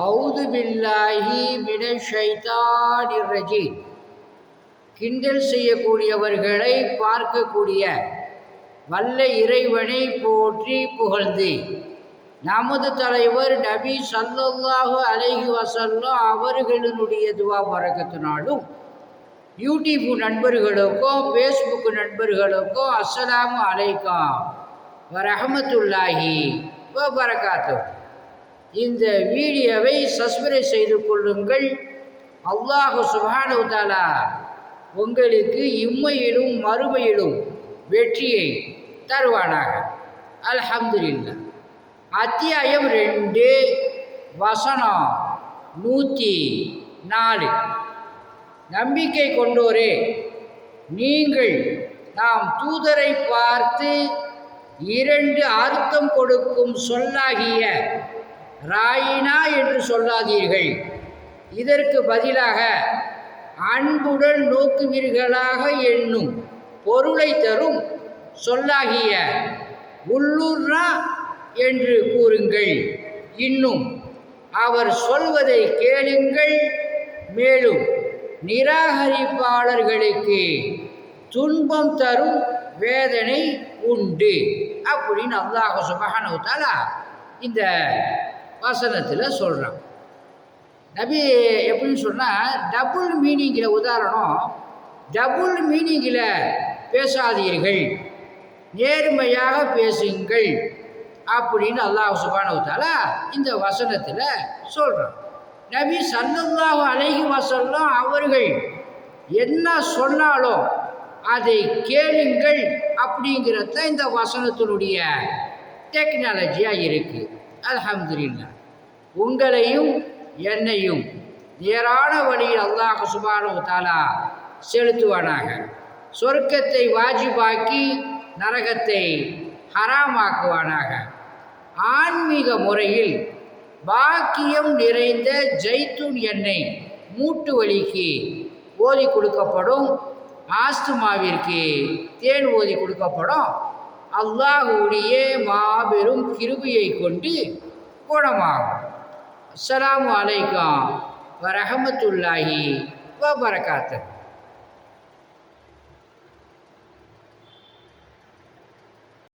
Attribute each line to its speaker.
Speaker 1: அவுது பில்லாஹி மின ஷைத்தானிர் கிண்டல் செய்யக்கூடியவர்களை பார்க்கக்கூடிய வல்ல இறைவனை போற்றி புகழ்ந்து நமது தலைவர் நபி சல்லாஹு அலைஹி வசல்லம் அவர்களினுடைய துவா பறக்கத்தினாலும் யூடியூப் நண்பர்களுக்கும் ஃபேஸ்புக் நண்பர்களுக்கும் அஸ்ஸலாமு அலைக்கம் வரஹமத்துல்லாஹி வரகாத்து இந்த வீடியோவை சப்ஸ்கிரைப் செய்து கொள்ளுங்கள். அல்லாஹு சுபானுதாலா உங்களுக்கு இம்மையிலும் மறுமையிலும் வெற்றியை தருவானாக. அல்ஹம்துலில்லா அத்தியாயம் ரெண்டு வசனம் நூற்றி நாலு நம்பிக்கை கொண்டோரே நீங்கள் நாம் தூதரை பார்த்து இரண்டு அர்த்தம் கொடுக்கும் சொல்லாகிய ராயினா என்று சொல்லாதீர்கள். இதற்கு பதிலாக அன்புடன் நோக்குவீர்களாக என்னும் பொருளை தரும் சொல்லாகிய உள்ளூர்னா என்று கூறுங்கள். இன்னும் அவர் சொல்வதை கேளுங்கள். மேலும் நிராகரிப்பாளர்களுக்கு துன்பம் தரும் வேதனை உண்டு. அப்படின்னு அல்லாஹ் சுபஹானவுத்தாலா இந்த வசனத்தில் சொல்கிறான் நபி எப்படின்னு சொன்னால் டபுள் மீனிங்கில் உதாரணம் டபுள் மீனிங்கில் பேசாதீர்கள் நேர்மையாக பேசுங்கள் அப்படின்னு அல்லாஹ் சுபானவத்தாலா இந்த வசனத்தில் சொல்கிறான் நபி சல்லல்லாஹு அழகி வசல்லம் அவர்கள் என்ன சொன்னாலும் அதை கேளுங்கள் அப்படிங்கிறத இந்த வசனத்தினுடைய டெக்னாலஜியாக இருக்குது அல்ஹம்துலில்லா உங்களையும் என்னையும் நேரான வழியில் அல்லாஹ் சுபானு தாலா செலுத்துவானாக. சொர்க்கத்தை வாஜிபாக்கி நரகத்தை ஹராமாக்குவானாக. ஆன்மீக முறையில் பாக்கியம் நிறைந்த ஜெய்தூன் எண்ணெய் மூட்டு வலிக்கு ஓதி கொடுக்கப்படும் ஆஸ்துமாவிற்கு தேன் ஓதி கொடுக்கப்படும் அல்லாஹுடைய மாபெரும் கிருபியை கொண்டு குணமாகும். அஸ்லாம் வலைக்கம் வரஹமத்துல்லாஹி வபரகாத்து